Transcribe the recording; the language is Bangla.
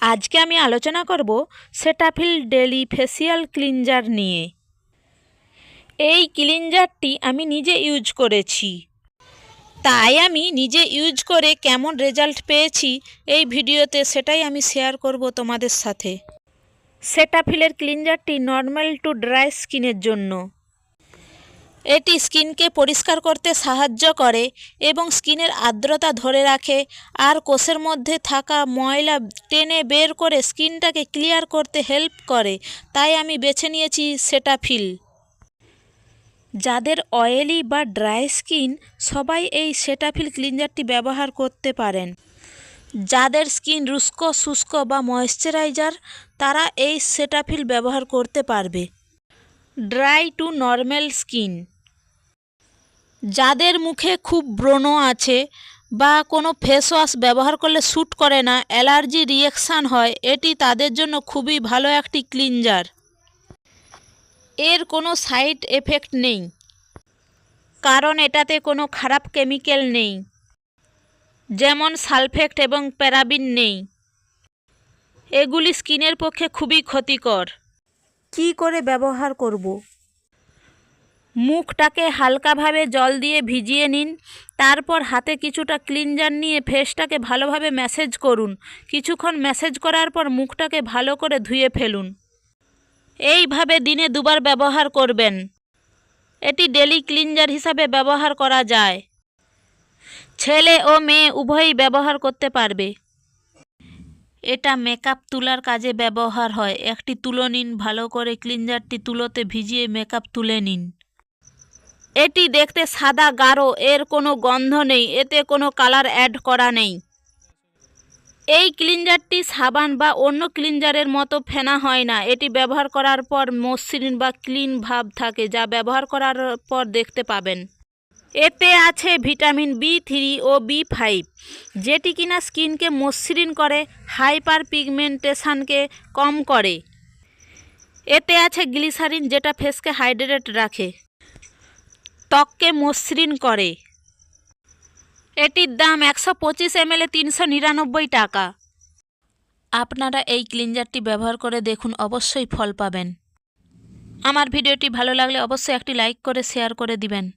আজকে আমি আলোচনা করব সেটাফিল ডেলি ফেসিয়াল ক্লিনজার নিয়ে। এই ক্লিনজারটি আমি নিজে ইউজ করেছি। তাই আমি নিজে ইউজ করে কেমন রেজাল্ট পেয়েছি এই ভিডিওতে সেটাই আমি শেয়ার করব তোমাদের সাথে। সেটাফিলের ক্লিনজারটি নর্মাল টু ড্রাই স্কিনের জন্য। এটি স্কিনকে পরিষ্কার করতে সাহায্য করে এবং স্কিনের আর্দ্রতা ধরে রাখে। আর কোষের মধ্যে থাকা ময়লা টেনে বের করে স্কিনটাকে ক্লিয়ার করতে হেল্প করে। তাই আমি বেছে নিয়েছি সেটাফিল যাদের অয়েলি বা ড্রাই স্কিন, সবাই এই সেটাফিল ক্লিনজারটি ব্যবহার করতে পারেন। যাদের স্কিন রুস্ক, শুষ্ক বা ময়েশ্চারাইজার, তারা এই সেটাফিল ব্যবহার করতে পারবে। Dry to normal skin. যাদের মুখে খুব ব্রণ আছে বা কোনো ফেস ওয়াশ ব্যবহার করলে শ্যুট করে না অ্যালার্জি রিয়েকশান হয়, এটি তাদের জন্য খুবই ভালো একটি ক্লিনজার এর কোনো সাইড এফেক্ট নেই। কারণ এটাতে কোনো খারাপ কেমিক্যাল নেই। যেমন সালফেক্ট এবং প্যারাবিন নেই। এগুলি স্কিনের পক্ষে খুবই ক্ষতিকর। কি করে ব্যবহার করব? মুখটাকে হালকাভাবে জল দিয়ে ভিজিয়ে নিন। তারপর হাতে কিছুটা ক্লিনজার নিয়ে ফেসটাকে ভালোভাবে ম্যাসেজ করুন। কিছুক্ষণ ম্যাসেজ করার পর মুখটাকে ভালো করে ধুয়ে ফেলুন। এইভাবে দিনে দুবার ব্যবহার করবেন। এটি ডেলি ক্লিনজার হিসাবে ব্যবহার করা যায়। ছেলে ও মেয়ে উভয়ই ব্যবহার করতে পারবে। এটা মেকআপ তুলার কাজে ব্যবহার হয়। একটি তুলো নিন, ভালো করে ক্লিনজারটি তুলোতে ভিজিয়ে মেকআপ তুলে নিন। এটি দেখতে সাদা, গাঢ়, এর কোনো গন্ধ নেই, এতে কোনো কালার অ্যাড করা নেই। এই ক্লিনজারটি সাবান বা অন্য ক্লিনজারের মতো ফেনা হয় না। এটি ব্যবহার করার পর মসৃণ বা ক্লিন ভাব থাকে, যা ব্যবহার করার পর দেখতে পাবেন। এতে আছে ভিটামিন বি থ্রি ও বি ফাইভ, যেটি কিনা স্কিনকে মসৃণ করে হাইপার পিগমেন্টেশনকে কম করে। এতে আছে গ্লিসারিন, যেটা ফেসকে হাইড্রেট রাখে। ত্বককে মসৃণ করে। এটির দাম একশো পঁচিশ এম তিনশো নিরানব্বই টাকা। আপনারা এই ক্লিনজারটি ব্যবহার করে দেখুন, অবশ্যই ফল পাবেন। আমার ভিডিওটি ভালো লাগলে অবশ্যই একটি লাইক করে, শেয়ার করে দিবেন।